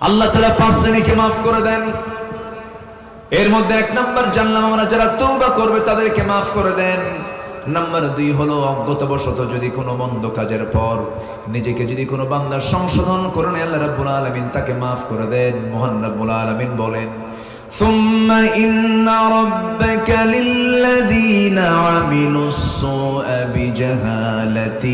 আল্লাহ তালা পাঁচ শ্রেণীকে মাফ করে দেন এর মধ্যে এক নাম্বার জানলাম আমরা যারা তৌবা করবে তাদেরকে মাফ করে দেন নাম্বার দুই হলো অজ্ঞতাবশত যদি কোনো মন্দ কাজের পর নিজেকে যদি কোনো বান্দার সংশোধন করে নেয় আল্লাহ রাব্বুল আলামিন তাকে মাফ করে দেন মহান রাব্বুল আলামিন বলেন ثم إن ربك للذين عملوا السوء بجهالة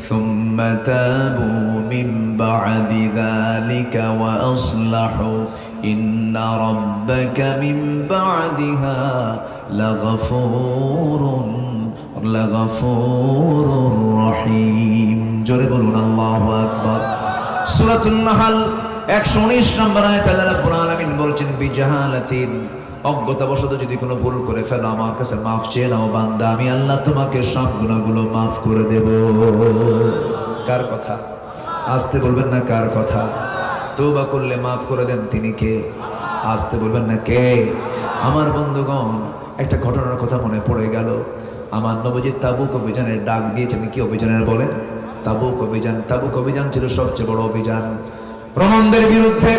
ثم تابوا من بعد ذلك وأصلحوا إن ربك من بعدها لغفور لغفور رحيم জোরে বলুন আল্লাহু আকবার সূরাতুন নাহল 119 নম্বর আয়াত আল্লাহ রাব্বুল আলামিন বলছেন বিজাহালাতিন অজ্ঞতাবশত যদি কোনো ভুল করে ফেলো আমার কাছে মাফ চেয়ে নাও বান্দা আমি আল্লাহ তোমাকে সব গুনাহগুলো মাফ করে দেব কার কথা? আসতে বলবেন না কার কথা? তৌবা করলে মাফ করে দেন তিনি কে? আসতে বলবেন না কে? আমার বন্ধুগণ, একটা ঘটনার কথা মনে পড়ে গেল। আমার নবজিৎ তাবুক অভিযানের ডাক দিয়েছেন কি অভিযানের বলেন? তাবুক অভিযান তাবুক অভিযান ছিল সবচেয়ে বড় অভিযান। রোমানদের বিরুদ্ধে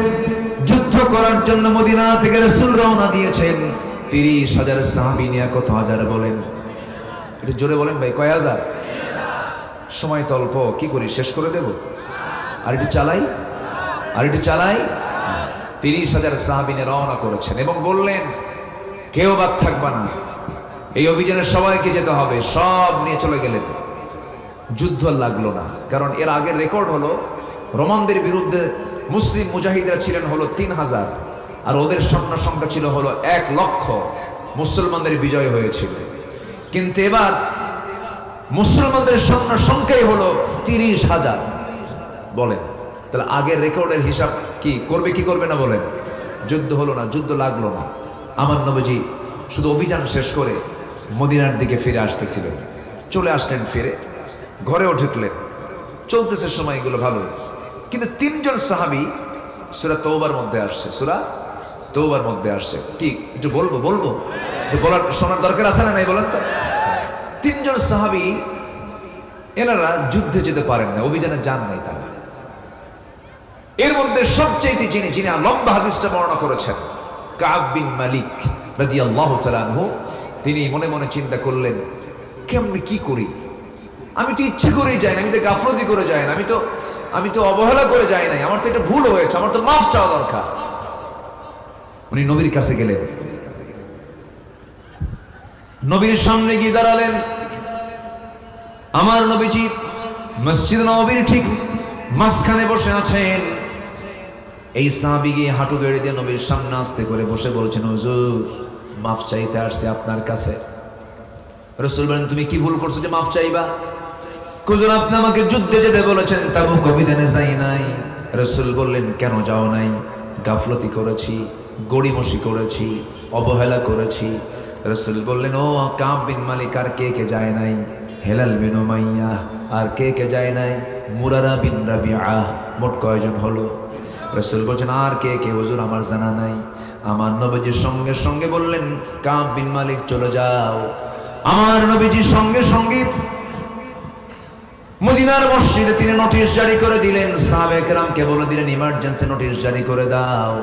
যুদ্ধ করার জন্য মদিনা থেকে রসুল রওনা দিয়েছেন। তিরিশ হাজার সাহাবি নিয়ে কত হাজার বলেন? একটু জোরে বলেন ভাই, কয় হাজার? সময় তো অল্প, কি করি, শেষ করে দেব? আর একটু চালাই? আর একটু চালাই? তিরিশ হাজার সাহাবিনে রওনা করেছেন এবং বললেন, কেউ বাদ থাকবে না। এই অভিযানে সবাইকে যেতে হবে, সব নিয়ে চলে গেলেন। যুদ্ধ লাগল না, কারণ এর আগের রেকর্ড হলো, রোমানদের বিরুদ্ধে মুসলিম মুজাহিদরা ছিলেন হলো তিন হাজার, আর ওদের স্বপ্ন সংখ্যা ছিল হলো এক লক্ষ মুসলমানদের বিজয় হয়েছিল। কিন্তু এবার মুসলমানদের স্বপ্ন সংখ্যাই হলো তিরিশ হাজার। বলেন, তাহলে আগের রেকর্ডের হিসাব কি? করবে কি করবে না বলেন? যুদ্ধ হলো না, যুদ্ধ লাগল না। আমার নবজি শুধু অভিযান শেষ করে মদিনার দিকে ফিরে আসতেছিলেন। চলে আসলেন ফিরে, ঘরেও ঢুকলেন। চলতেছে সময় এগুলো ভালো কিন্তু তিনজন সাহাবি সুরা তৌবার মধ্যে আসছে, সুরা তৌবার মধ্যে আসছে। কি, একটু বলব বলব? বলার শোনার দরকার আছে না নাই বলেন তো? তিনজন সাহাবি, এনারা যুদ্ধে যেতে পারেন না, অভিযানে যান নাই তারা। এর মধ্যে সবচেয়ে যিনি যিনি লম্বা হাদিসটা বর্ণনা করেছেন, কাব বিন মালিক তাআলা আনহু, তিনি মনে মনে চিন্তা করলেন কেমনি কি করি? আমি তো ইচ্ছে করেই যাই না, আমি তো গাফলতি করে যাই না, আমি তো আমি তো অবহেলা করে যাই নাই, আমার তো এটা ভুল হয়েছে, আমার তো মাফ চাওয়া দরকার। উনি নবীর কাছে গেলেন নবীর সামনে গিয়ে দাঁড়ালেন। আমার নবীজি মসজিদ নবীর ঠিক মাঝখানে বসে আছেন। এই সাহাবি গিয়ে হাঁটু গেড়ে দিয়ে নবীর সামনে আসতে করে বসে বলছেন, হুজুর, মাফ চাইতে আসছে আপনার কাছে। রসুল বলেন, তুমি কি ভুল করছ যে মাফ চাইবা? কুজুর আপনি আমাকে যুদ্ধে যেতে বলেছেন তাবু অভিযানে যাই নাই। রসুল বললেন, কেন যাও নাই? গাফলতি করেছি, গড়িমসি করেছি, অবহেলা করেছি রসুল বললেন, ও কাব বিন মালিক, আর কে কে যায় নাই? হেলাল বিন উমাইয়া, আর কে কে যায় নাই? মুরারা বিন রাবিআ, মোট কয়জন হলো? রসুল বলছেন, আর কে কে? হুজুর, আমার জানা নাই। আমার নবীজির সঙ্গে সঙ্গে বললেন, কাব বিন মালিক, চলে যাও। আমার নবীজির সঙ্গে সঙ্গে মদিনার মসজিদে তিনি নোটিশ জারি করে দিলেন। সাহাবেক রামকে বলে দিলেন ইমার্জেন্সি নোটিশ জারি করে দাও।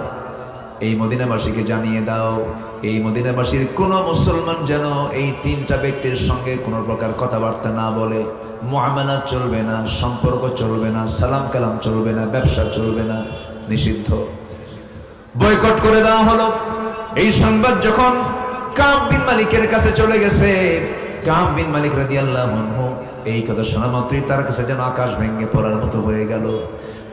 এই মদিনাবাসীকে জানিয়ে দাও। এই মদিনাবাসীর কোন মুসলমান যেন এই তিনটা ব্যক্তির সঙ্গে কোনো প্রকার কথাবার্তা না বলে, মুআমালা চলবে না, সম্পর্ক চলবে না, সালাম কালাম চলবে না, ব্যবসা চলবে না, নিষিদ্ধ। বয়কট করে দেওয়া হলো। এই সংবাদ যখন কাম বিন মালিকের কাছে চলে গেছে কাম বিন মালিক রাদিয়াল্লাহু আনহু এই কথা শোনা মাত্রই তার কাছে যেন আকাশ ভেঙে পড়ার মতো হয়ে গেল।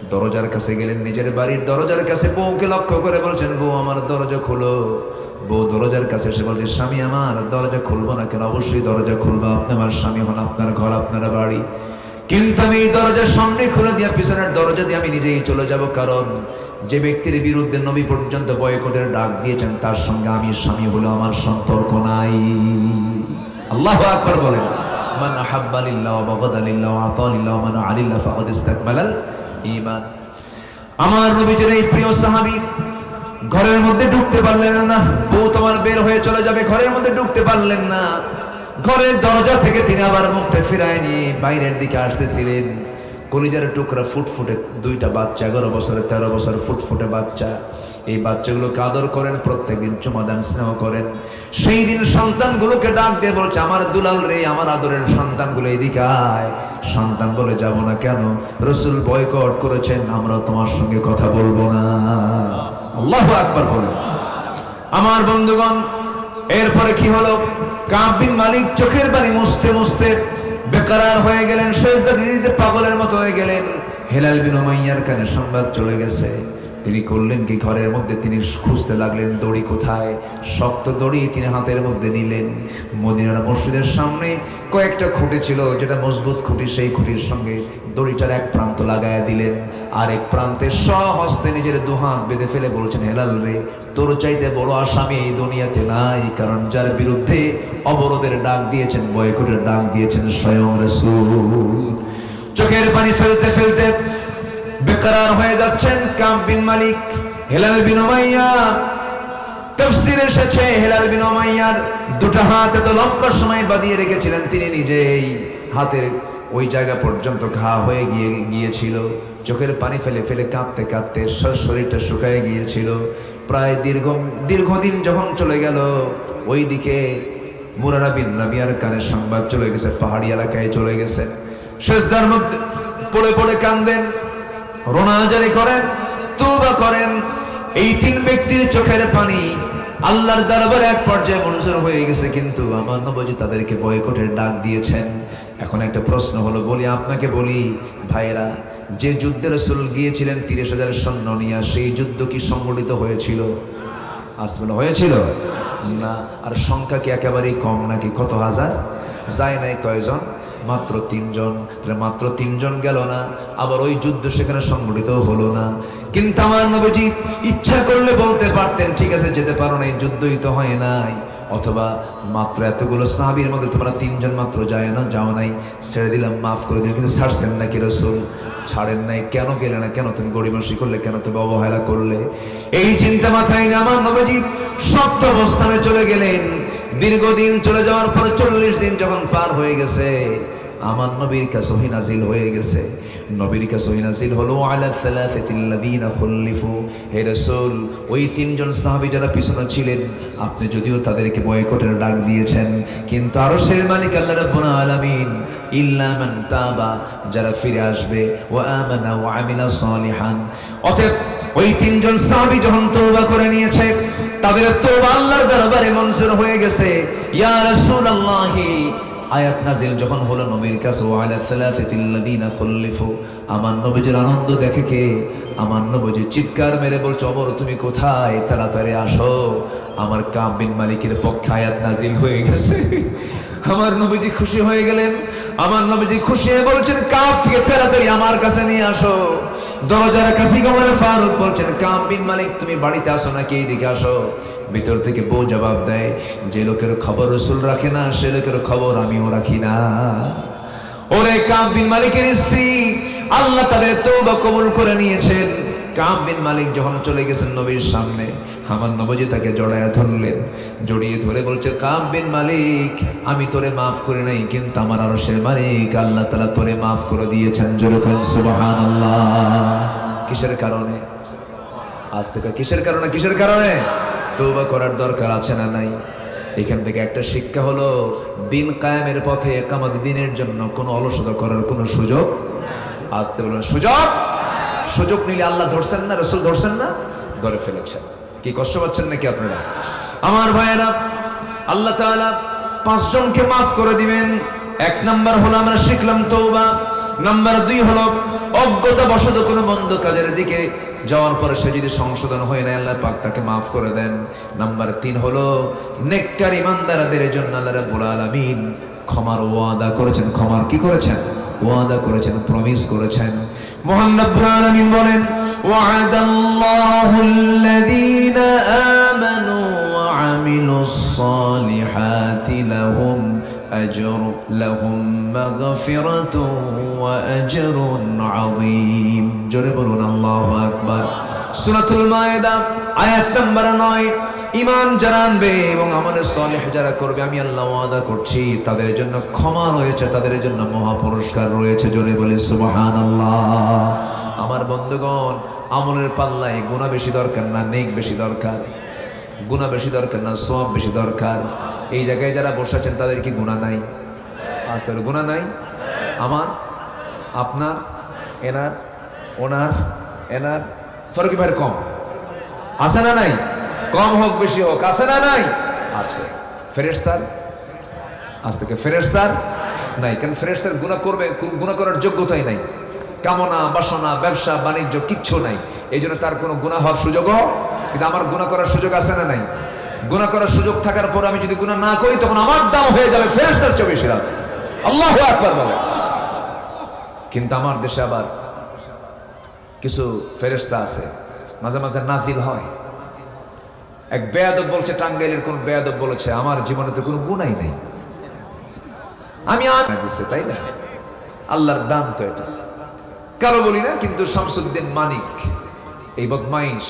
দরজার কাছে গেলেন নিজের বাড়ির দরজার কাছে বউকে লক্ষ্য করে বলছেন, বউ, আমার দরজা খুলো। বউ দরজার কাছে এসে বলছে স্বামী আমার, দরজা খুলবো না কেন? অবশ্যই দরজা খুলবো। আপনি আমার স্বামী হন, আপনার ঘর, আপনার বাড়ি। কিন্তু আমি এই দরজার সামনে খুলে দিয়ে পিছনের দরজা দিয়ে আমি নিজেই চলে যাব। কারণ যে ব্যক্তির বিরুদ্ধে নবী পর্যন্ত বয়কটের ডাক দিয়েছেন, তার সঙ্গে আমি স্বামী হলো আমার সম্পর্ক নাই। আল্লাহ আকবার বলেন, মান আহাব্বা লিল্লাহ ওয়া বাগাদা লিল্লাহ ওয়া আতা মান আলিল্লাহ ফাকাদ ইস্তাকমালাল ঈমান। আমার নবীজির এই প্রিয় সাহাবী ঘরের মধ্যে ঢুকতে পারলেন না। বউ তোমার বের হয়ে চলে যাবে, ঘরের মধ্যে ঢুকতে পারলেন না। ঘরের দরজা থেকে তিনি আবার মুখটা ফিরায় নিয়ে বাইরের দিকে আসতেছিলেন। কলিজার টুকরা ফুটফুটে, দুইটা বাচ্চা, এগারো বছরের, তেরো বছরের ফুটফুটে বাচ্চা। এই বাচ্চাগুলোকে আদর করেন প্রত্যেক প্রত্যেকদিন চুমাদান স্নেহ করেন। সেই দিন সন্তানগুলোকে ডাক দিয়ে বলছে, আমার দুলাল রে, আমার আদরের সন্তানগুলো এদিকে আয়। সন্তান বলে, যাব না কেন? রসুল বয়কট করেছেন আমরা তোমার সঙ্গে কথা বলব না। আল্লাহ আকবার বলেন আমার বন্ধুগণ, এরপরে কি হলো? কাবিন মালিক চোখের বাড়ি মুছতে মুছতে বেকারার হয়ে গেলেন শেষদা দিদিতে পাগলের মতো হয়ে গেলেন। হেলাল বিন ওমাইয়ার কানে সংবাদ চলে গেছে। তিনি করলেন কি ঘরের মধ্যে? তিনি খুঁজতে লাগলেন, দড়ি কোথায়? শক্ত দড়ি তিনি হাতের মধ্যে নিলেন। মদিনার মসজিদের সামনে কয়েকটা খুঁটি ছিল, যেটা মজবুত খুঁটি, সেই খুঁটির সঙ্গে দড়িটার এক প্রান্ত লাগায়া দিলেন। আর এক প্রান্তে স্বহস্তে নিজের দুহাত বেঁধে ফেলে বলছেন, হেলাল রে, তোর চাইতে বড় আসামি এই দুনিয়াতে নাই, কারণ যার বিরুদ্ধে অবরোধের ডাক দিয়েছেন, বয়কটের ডাক দিয়েছেন স্বয়ং রসুল। চোখের পানি ফেলতে ফেলতে বেকার হয়ে যাচ্ছেন কাম বিন মালিক, হেলাল বিন উমাইয়া। তফসির এসেছে হেলাল বিন উমাইয়ার। দুটো হাত এত লম্বা সময় বাঁধিয়ে রেখেছিলেন, তিনি নিজেই হাতের ওই জায়গা পর্যন্ত ঘা হয়ে গিয়ে গিয়েছিল। চোখের পানি ফেলে ফেলে কাঁদতে কাঁদতে শরীরটা শুকায় গিয়েছিল। প্রায় দীর্ঘ দীর্ঘদিন যখন চলে গেল ওই দিকে মুরারা বিন রাবিয়ার কানের সংবাদ চলে গেছে, পাহাড়ি এলাকায় চলে গেছে। শেষদার মধ্যে পড়ে পড়ে কান্দেন। রোনাজারি করেন, তওবা করেন। এই তিন ব্যক্তির চোখের পানি আল্লাহর দরবারে এক পর্যায়ে মঞ্জুর হয়ে গেছে, কিন্তু আমার নবজি তাদেরকে বয়কটের ডাক দিয়েছেন। এখন একটা প্রশ্ন হলো, বলি, আপনাকে বলি, ভাইয়েরা, যে যুদ্ধে রসুল গিয়েছিলেন তিরিশ হাজার সৈন্য নিয়ে, সেই যুদ্ধ কি সংগঠিত হয়েছিল? আসতে বলে, হয়েছিল? না, আর সংখ্যা কি একেবারেই কম নাকি? কত হাজার? যায় নাই কয়জন? মাত্র তিনজন, তাহলে মাত্র তিনজন গেল না, আবার ওই যুদ্ধ সেখানে সংগঠিত হলো না। কিন্তু আমার নবীজি ইচ্ছা করলে বলতে পারতেন, ঠিক আছে, যেতে পারো না, এই যুদ্ধই তো হয় নাই। অথবা, মাত্র এতগুলো সাহাবির মধ্যে তোমরা তিনজন মাত্র যায় না, যাও নাই। ছেড়ে দিলাম, মাফ করে দিলাম, কিন্তু ছাড়ছেন নাকি রসুল? ছাড়েন নাই, কেন গেলে না? কেন তুমি গরিবসী করলে? কেন তুমি অবহেলা করলে? এই চিন্তা মাথায় নিয়ে আমার নবীজি সপ্ত অবস্থানে চলে গেলেন। দীর্ঘদিন চলে যাওয়ার পর চল্লিশ দিন যখন পার হয়ে গেছে আমার নবীর কাছে নাজিল হয়ে গেছে। নবীর কাছে নাজিল হলো আলা সালাসাতিল্লাযীনা খুল্লিফু। হে রাসূল, ওই তিনজন সাহাবী যারা পিছনে ছিলেন, আপনি যদিও তাদেরকে বয়কটের ডাক দিয়েছেন, কিন্তু আরশের মালিক আল্লাহ রাব্বুল আলামিন, ইল্লা মান তাবা, যারা ফিরে আসবে, ওয়া আমানা ওয়া আমিলা সালিহান। অতএব ওই তিনজন সাহাবী যখন তওবা করে নিয়েছে, তাদের তওবা আল্লাহর দরবারে মঞ্জুর হয়ে গেছে। ইয়া রাসূলুল্লাহি আয়াত নাজিল যখন হলো নবীর কাছে আমার নবীজির আনন্দ দেখে কে? আমার নবীজি চিৎকার মেরে বলছে, অমর, তুমি কোথায়? তাড়াতাড়ি আসো। আমার কাম বিন মালিকের পক্ষে আয়াত নাজিল হয়ে গেছে। আমার নবীজি খুশি হয়ে গেলেন। আমার নবীজি খুশি হয়ে বলছেন কাপকে তাড়াতাড়ি আমার কাছে নিয়ে আসো। দরজার কাছে গমনে ফারুক বলছেন কাম বিন মালিক, তুমি বাড়িতে আসো নাকি? এইদিকে আসো। ভিতর থেকে বউ জবাব দেয়, যে লোকের খবর রসুল রাখে না, সে লোকের খবর আমিও রাখি না। ওরে কাম বিন মালিকের স্ত্রী, আল্লাহ তাদের তৌবা কবুল করে নিয়েছেন। কাম বিন মালিক যখন চলে গেছেন নবীর সামনে, আমার নবজি তাকে জড়ায় ধরলেন, জড়িয়ে ধরে বলছে কাম বিন মালিক, আমি তোরে মাফ করে নাই, কিন্তু আমার আরশের মালিক আল্লাহ তালা তোরে মাফ করে দিয়েছেন যেরকম সুবাহান আল্লাহ কিসের কারণে? আজ থেকে কিসের কারণে? কিসের কারণে? তৌবা করার দরকার আছে না নাই? এখান থেকে একটা শিক্ষা হলো, দিন কায়েমের পথে একামত দিনের জন্য কোনো অলসতা করার কোনো সুযোগ আসতে বলুন সুযোগ? সুযোগ নিলে আল্লাহ ধরছেন না, রসুল ধরছেন না? ধরে ফেলেছেন। কি কষ্ট পাচ্ছেন নাকি আপনারা? আমার ভাইয়েরা, আল্লাহ তাআলা পাঁচজনকে মাফ করে দিবেন। এক নাম্বার হলো আমরা শিখলাম তৌবা নাম্বার দুই হলো অজ্ঞতা বশত কোনো মন্দ কাজের দিকে যাওয়ার পরে সে যদি সংশোধন হয় না আল্লাহ পাক তাকে মাফ করে দেন। নাম্বার তিন হলো, নেককার ইমানদারদের জন্য আল্লাহ রাব্বুল আলামিন ক্ষমার ওয়াদা করেছেন। ক্ষমার কি করেছেন? ওয়াদা করেছেন প্রমিস করেছেন। মহান রব্বুল আলামিন বলেন ওয়াদাল্লাহু আল্লাযীনা আমানু ওয়া আমিলুস সালিহাতি লাহুম أجر لهم مغفرة وأجر عظيم جرب الله أكبر سورة المائدة آيات نمبر 9 ইমান যারা আনবে এবং আমাদের সলেহ যারা করবে আমি আল্লাহ ওয়াদা করছি তাদের জন্য ক্ষমা রয়েছে তাদের জন্য মহা পুরস্কার রয়েছে জোরে বলি সুবহান আমার বন্ধুগণ আমলের পাল্লায় গুণা বেশি দরকার না নেক বেশি দরকার গুণা বেশি দরকার না সব বেশি দরকার এই জায়গায় যারা বসে আছেন, তাদের কি গুণা নাই? আজ তাদের গুণা নাই? আমার, আপনার, এনার, ওনার, এনার, ফরকি ভাইয়ের কম। আছে না নাই? কম হোক, বেশি হোক। আছে না নাই? আছে। ফেরেস্তার আজ থেকে ফেরেস্তার নাই। কারণ ফেরেস্তার গুণা করবে গুণা করার যোগ্যতাই নাই। কামনা, বাসনা, ব্যবসা, বাণিজ্য, কিচ্ছু নাই। এই জন্য তার কোনো গুণা হওয়ার সুযোগও কিন্তু আমার গুণা করার সুযোগ আছে না নাই? গুণা করার সুযোগ থাকার পর আমি যদি গুণা না করি, তখন আমার দাম হয়ে যাবে ফেরেস্তার চেয়ে বেশি আল্লাহ আকবার বলে। কিন্তু আমার দেশে আবার কিছু ফেরেস্তা আছে, মাঝে মাঝে নাজিল হয়। এক বেয়াদব বলছে, টাঙ্গাইলের কোন বেয়াদব বলেছে, আমার জীবনে তো কোনো গুণাই নেই। আমি দিছে, তাই না? আল্লাহর দান তো এটা। কারও বলি না, কিন্তু শামসুদ্দিন মানিক, এই বদমাইশ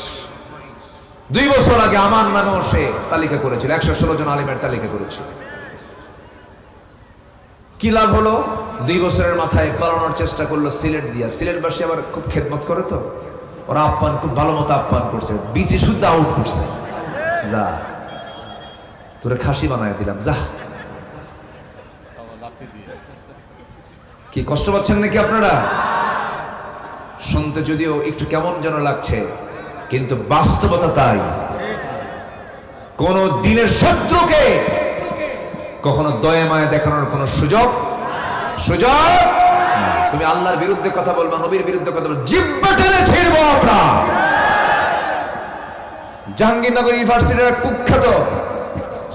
দুই বছর আগে আমার নামেও সে তালিকা করেছিল, একশো ষোলো জন আলিমের তালিকা করেছিল। কি লাভ হলো? দুই বছরের মাথায় পালানোর চেষ্টা করল সিলেট দিয়া। সিলেটবাসী আবার খুব খেদমত করে তো? ওরা আপ্যান, খুব ভালো মতো আপ্যান করছে। বিচি শুদ্ধ আউট করছে। যা। তোরে খাসি বানায় দিলাম, যা। কি কষ্ট পাচ্ছেন নাকি আপনারা? শুনতে যদিও একটু কেমন যেন লাগছে। কিন্তু বাস্তবতা তাই। কোন দিনের শত্রুকে কখনো দয়া মায়া দেখানোর কোনো সুযোগ সুযোগ তুমি আল্লাহর বিরুদ্ধে কথা বলবা, নবীর বিরুদ্ধে কথা বলবা, জিব্বা টেনে ছিড়বো আমরা। জাহাঙ্গীরনগর ইউনিভার্সিটির এক কুখ্যাত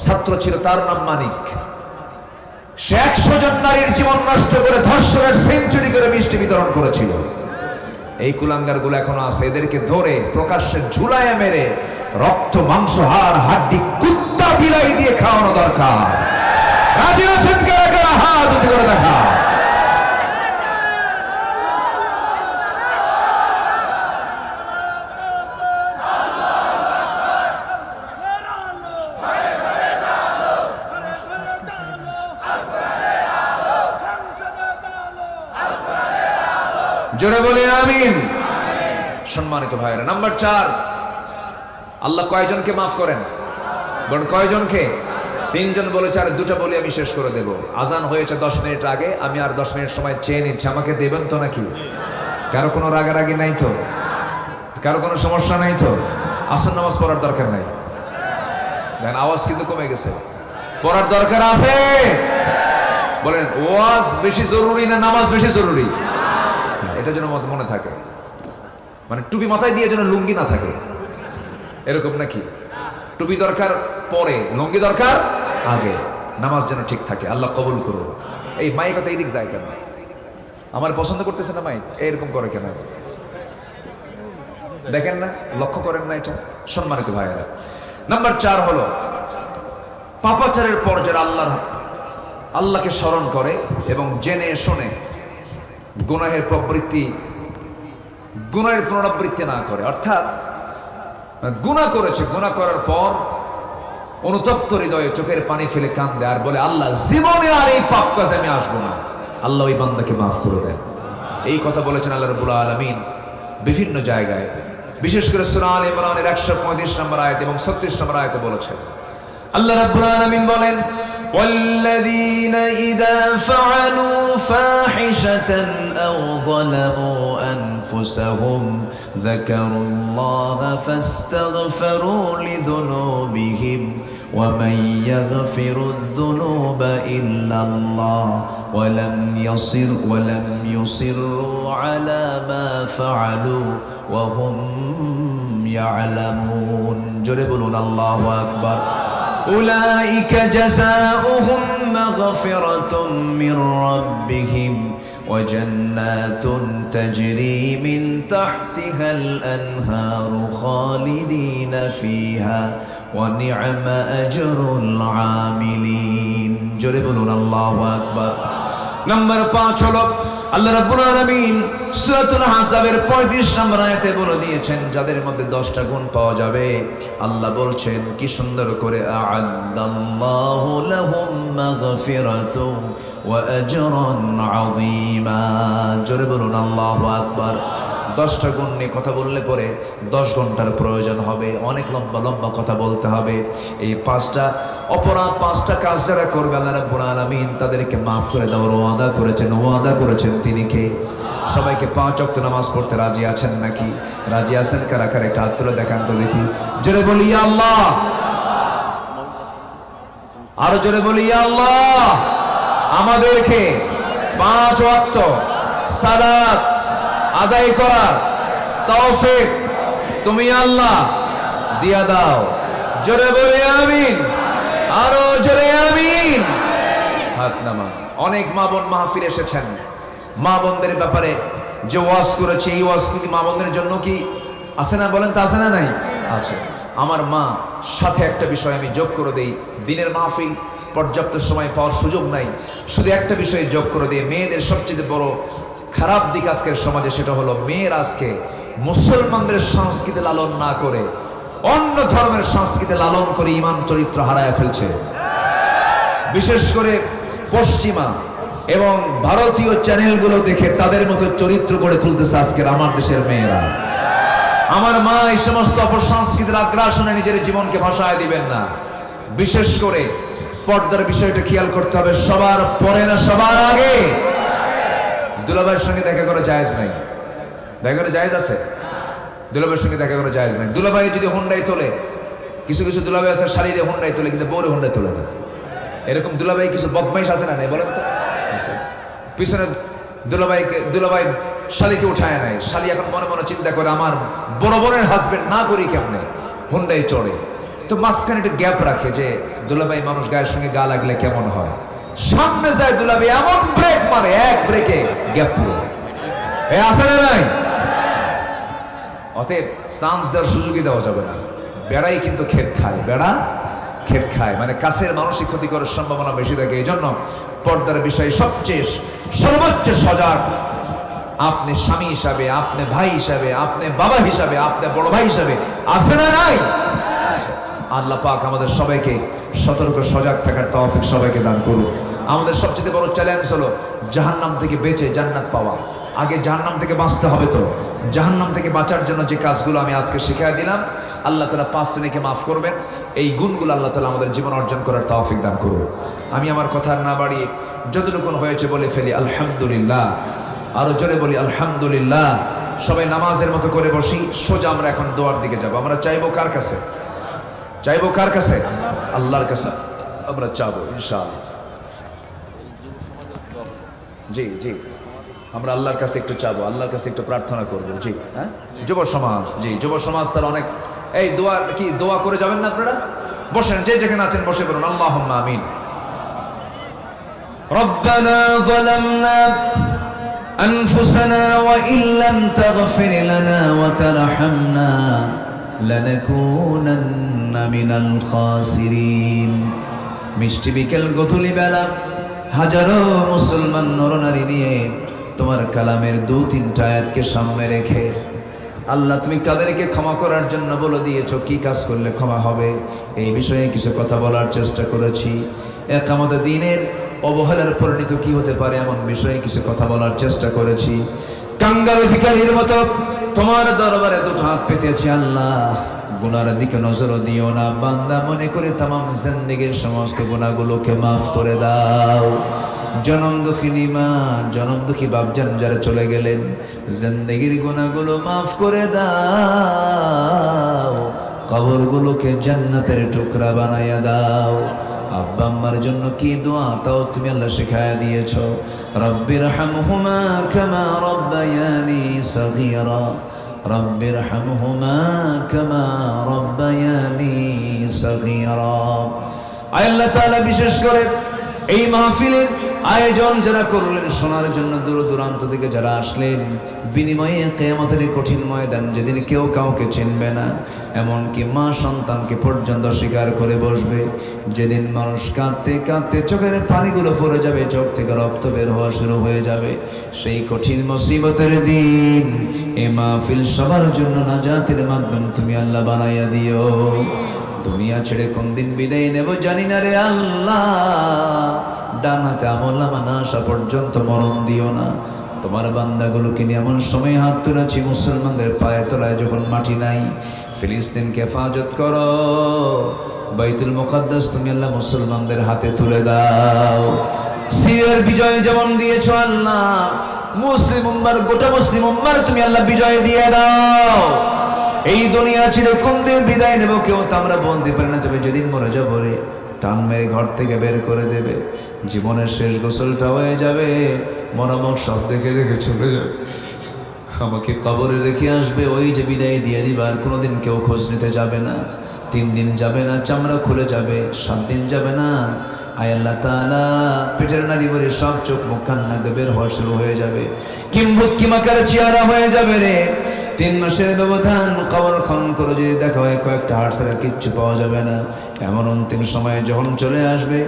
ছাত্র ছিল, তার নাম মানিক। সে একশো জন নারীর জীবন নষ্ট করে ধর্ষণের সেঞ্চুরি করে মিষ্টি বিতরণ করেছিল। এই কুলাঙ্গারগুলো এখনও আছে। এদেরকে ধরে প্রকাশ্যে ঝুলায় মেরে রক্ত, মাংস হার হাড্ডি, কুত্তা, বিলাই দিয়ে খাওয়ানো দরকার। রাজি আছেন কারা কারা? হাত উঁচু করে দেখা জোরে বলি, আমিন। সম্মানিত ভাইরা নাম্বার চার। আল্লাহ কয়জনকে মাফ করেন? বলেন, কয়জনকে? তিনজন বলেছে, আর দুটো বলে আমি শেষ করে দেব। আজান হয়েছে দশ মিনিট আগে, আমি আর দশ মিনিট সময় চেয়ে নিচ্ছি। আমাকে দেবেন তো নাকি? কারও কোনো রাগারাগি নাই তো? কারও কোনো সমস্যা নাই তো? আসন নামাজ পড়ার দরকার নাই। দেখেন, আওয়াজ কিন্তু কমে গেছে। পড়ার দরকার আছে। বলেন, ওয়াজ বেশি জরুরি না নামাজ বেশি জরুরি? এটা যেন মনে থাকে। মানে টুপি মাথায় দিয়ে যেন লুঙ্গি না থাকে। এরকম নাকি? টুপি দরকার পরে, লুঙ্গি দরকার আগে। নামাজ যেন ঠিক থাকে, আল্লাহ কবুল করুন। এই মাইক কথা এদিক যায় কেন? আমার পছন্দ করতেছে না মাইক এরকম করে কেন? দেখেন না? লক্ষ্য করেন না এটা? সম্মানিত ভাইয়েরা। নাম্বার চার হলো, পাপাচারের পর যারা আল্লাহর আল্লাহকে স্মরণ করে এবং জেনে, শোনে গুনাহের প্রবৃত্তি, গুনাহের পুনরাবৃত্তি না করে। অর্থাৎ, গুনাহ করেছে, গুনাহ করার পর অনুতপ্ত হৃদয়ে চোখের পানি ফেলে কান্দে আর বলে, আল্লাহ, জীবনে আর এই পাপ কাজে আমি আসব না। আল্লাহ ওই বান্দাকে মাফ করে দেন। এই কথা বলেছেন আল্লাহ রবুল্লা আলমিন বিভিন্ন জায়গায়। বিশেষ করে সুরান ইমরানের একশো পঁয়ত্রিশ নম্বর আয়ত এবং ছত্রিশ নম্বর আয়তে বলেছেন। আল্লাহ রাব্বুল আলামিন বলেন والذين إذا فعلوا فاحشة أو ظلموا أنفسهم ذكروا الله فاستغفروا لذنوبهم ومن يغفر الذنوب إلا الله ولم يصر ولم يصروا على ما فعلوا وهم يعلمون. جربوا الله أكبر. أولئك جزاؤهم مغفرة من ربهم وجنات تجري من تحتها الأنهار خالدين فيها ونعم أجر العاملين جربوا الله أكبر নাম্বার পাঁচ হলো আল্লাহ রাব্বুল আলামিন সূরাতুল হাসাবের 35 নম্বর আয়াতে বলে দিয়েছেন, যাদের মধ্যে 10টা গুণ পাওয়া যাবে, আল্লাহ বলছেন, কি সুন্দর করে জোরে বলুন, আল্লাহু আকবার। দশটা গুণ নিয়ে কথা বললে পরে দশ ঘণ্টার প্রয়োজন হবে, অনেক লম্বা লম্বা কথা বলতে হবে। এই পাঁচটা, অপরাধ পাঁচটা কাজ যারা করবে, আল্লাহ রাব্বুল আলামিন তাদেরকে মাফ করে দেওয়ার ওয়াদা করেছেন ওয়াদা করেছেন তিনি কে? সবাইকে পাঁচ অক্ত নামাজ পড়তে রাজি আছেন নাকি? রাজি আছেন? কারা কারা? একটা তুলে দেখান তো দেখি। জোরে বলি আল্লাহ! আরও জোরে বলি আল্লাহ! আমাদেরকে পাঁচ ওয়াক্ত সালাত আদায় করার তৌফিক তুমি আল্লাহ দিয়া দাও। জোরে বলে, আমিন! আরও জোরে, আমিন! হাত নামা অনেক মা বোন মাহফিল এসেছেন। মা বোনদের ব্যাপারে যে ওয়াজ করেছে, এই ওয়াজ কি মা বোনদের জন্য কি? আছে না বলেন তা, আছে না নাই? আছে। আমার মা, সাথে একটা বিষয় আমি যোগ করে দেই। দিনের মাহফিল পর্যাপ্ত সময় পাওয়ার সুযোগ নাই। শুধু একটা বিষয়ে যোগ করে দিই, মেয়েদের সবচেয়ে বড় খারাপ দিক আজকের সমাজে সেটা হলো মেয়ের আজকে মুসলমানদের সংস্কৃতি লালন না করে, অন্য ধর্মের সংস্কৃতি লালন করে ইমান চরিত্র হারায় ফেলছে। বিশেষ করে পশ্চিমা এবং ভারতীয় চ্যানেলগুলো দেখে তাদের মতো চরিত্র গড়ে তুলতেছে আজকের আমার দেশের মেয়েরা। আমার মা এই সমস্ত অপসংস্কৃতির আগ্রাসনে নিজের জীবনকে ভাসায় দিবেন না। বিশেষ করে পর্দার বিষয়টা খেয়াল করতে হবে, সবার পরে না সবার আগে। দুলাভাইয়ের সঙ্গে দেখা করা জায়েজ নাই। দেখা করা জায়েজ আছে? দুলাভাইয়ের সঙ্গে দেখা করা জায়েজ নাই। দুলাভাই যদি হুন্ডাই তোলে, কিছু কিছু দুলাভাই আছে শাড়িরে হুন্ডাই তোলে, কিন্তু বউরে হুন্ডাই তোলে না। এরকম দুলাভাই কিছু বদমাইশ আছে না নাই, বলেন তো। পিছনে দুলাভাইকে, দুলাভাই শালিকে উঠায় নাই। শালি এখন মনে মনে চিন্তা করে, আমার বড় বোনের হাজবেন্ড না করি কেমনে? হুন্ডাই চড়ে তো মাঝখানে একটু গ্যাপ রাখে যে দুলাভাই মানুষ গায়ের সঙ্গে গা লাগলে কেমন হয়? সামনে যায় দুলাভাই, এমন ব্রেক মারে, এক ব্রেকে গ্যাপ পুরো। আসে না নাই? অতএব চান্স দেওয়ার সুযোগই দেওয়া যাবে না। বেড়াই কিন্তু ক্ষেত খায়। বেড়া ক্ষেত খায়। মানে কাছের মানসিক ক্ষতি করার সম্ভাবনা বেশি থাকে। এই জন্য পর্দার বিষয়ে সবচেয়ে সর্বোচ্চ সজাগ। আপনি স্বামী হিসাবে, আপনি ভাই হিসাবে, আপনি বাবা হিসাবে, আপনি বড় ভাই হিসাবে, আছে না নাই? আল্লাহ পাক আমাদের সবাইকে সতর্ক, সজাগ থাকার তৌফিক সবাইকে দান করুন আমাদের সবচেয়ে বড় চ্যালেঞ্জ হলো জাহান্নাম থেকে বেঁচে জান্নাত পাওয়া। আগে জাহান্নাম থেকে বাঁচতে হবে তো। জাহান্নাম থেকে বাঁচার জন্য যে কাজগুলো আমি আজকে শিখিয়ে দিলাম, আল্লাহ তালা পাঁচ শ্রেণীকে মাফ করবেন। এই গুণগুলো আল্লাহ তালা আমাদের জীবন অর্জন করার তাওফিক দান করুন। আমি আমার কথা না বাড়িয়ে যতটুকুন হয়েছে বলে ফেলি, আলহামদুলিল্লাহ। আরও জোরে বলি, আলহামদুলিল্লাহ। সবাই নামাজের মতো করে বসি, সোজা আমরা এখন দোয়ার দিকে যাব। আমরা চাইব কার কাছে? চাইব কার কাছে? আল্লাহর কাছে। আমরা চাবো, ইনশাআল্লাহ। জি জি। আমরা আল্লাহর কাছে একটু চাবো আল্লাহর কাছে একটু প্রার্থনা করবো জি হ্যাঁ যুব সমাজ জি যুব সমাজ তার অনেক এই দোয়া কি দোয়া করে যাবেন না আপনারা বসেন যে যেখানে আছেন বসে বলুন আল্লাহ আমিন ربنا ظلمنا أنفسنا وإن لم تغفر لنا وترحمنا لنكونن من الخاسرين মিষ্টি বিকেল গধূলি বেলা হাজারো মুসলমান নরনারী নিয়ে তোমার কালামের দু তিনটা আয়াতকে সামনে রেখে, আল্লাহ তুমি তাদেরকে ক্ষমা করার জন্য বলে দিয়েছ, কি কাজ করলে ক্ষমা হবে? এই বিষয়ে কিছু কথা বলার চেষ্টা করেছি। এক আমাদের দিনের অবহেলার পরিণত কি হতে পারে এমন বিষয়ে কিছু কথা বলার চেষ্টা করেছি। কাঙ্গাল ভিকারির মতো তোমার দরবারে দুটো হাত পেতেছি, আল্লাহ। গুনার দিকে নজর দিও না। বান্দা মনে করে তামাম জিন্দেগির সমস্ত গুণাগুলোকে মাফ করে দাও। জনম দুঃখিনী মা জনম দুঃখী বাপজান যারা চলে গেলেন, জিন্দেগির গুণাগুলো মাফ করে দাও, কবরগুলোকে জান্নাতের টুকরা বানাইয়া দাও। আব্বা আম্মার জন্য কি দোয়া, তাও তুমি আল্লাহ শেখায় দিয়েছ। রব্বির হামহুমা কামা রব্বায়ানি সগীরা। রব্বির হামহুমা কামা রব্বায়ানি সগীরা। আল্লাহ তাআলা, বিশেষ করে এই মাহফিলের আয়োজন যারা করলেন, শোনার জন্য দূর দূরান্ত থেকে যারা আসলেন, বিনিময়ে কেয়ামতের কঠিন ময়দান যেদিন কেউ কাউকে চিনবে না, এমনকি মা সন্তানকে পর্যন্ত স্বীকার করে বসবে। যেদিন মানুষ কাঁদতে কাঁদতে চোখের পানিগুলো পড়ে যাবে, চোখ থেকে রক্ত বের হওয়া শুরু হয়ে যাবে। সেই কঠিন মুসিবতের দিন এ মাহফিল সবার জন্য না নাজাতের মাধ্যম তুমি আল্লাহ বানাইয়া দিও। দুনিয়া ছেড়ে কোন দিন বিদায় নেব জানি না রে আল্লাহ। ডান হাতে আমল না আসা পর্যন্ত মরণ দিও না। তোমার বান্দাগুলোকে নিয়ে এমন সময় হাত তুলেছি, মুসলমানদের পায়ে তোলায় যখন মাটি নাই। ফিলিস্তিনকে হেফাজত করো। বাইতুল মুকাদ্দাস তুমি আল্লাহ মুসলমানদের হাতে তুলে দাও। সিরিয়ার বিজয় যেমন দিয়েছ আল্লাহ, মুসলিম উম্মার, গোটা মুসলিম উম্মার তুমি আল্লাহ বিজয় দিয়ে দাও। এই দুনিয়া ছেড়ে কোন দিন বিদায় নেব? কেউ তো আমরা বলতে পারি না, তবে যেদিন মরে যাব রে, টান মেরে ঘর থেকে বের করে দেবে। জীবনের শেষ গোসলটা হয়ে যাবে মনামক সব দেখে দেখে চলে যাবে। আমাকে কবরে রেখে আসবে, ওই যে বিদায় দিয়ে দিবা, আর কোনোদিন কেউ খোঁজ নিতে যাবে না। তিন দিন যাবে না, চামড়া খুলে যাবে, সাত দিন যাবে না। আয় আল্লাহ তাআলা, পেটের নারী বলে সব চোখ মুখ কান্না বের হওয়া শুরু হয়ে যাবে। কিম্ভূত কিমাকার চেহারা হয়ে যাবে রে তিন মাসের ব্যবধান কবর খন করে যদি দেখা হয় কয়েকটা হাট ছাড়া কিচ্ছু পাওয়া যাবে না। এমন অন্তিম সময়ে যখন চলে আসবে,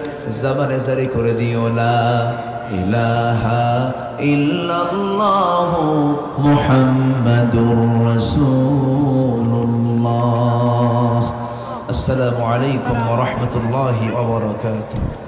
জাবানে জারি করে দিও, লা ইলাহা আসসালামু আলাইকুম ওয়া রাহমাতুল্লাহি ওয়া বারাকাতুহু।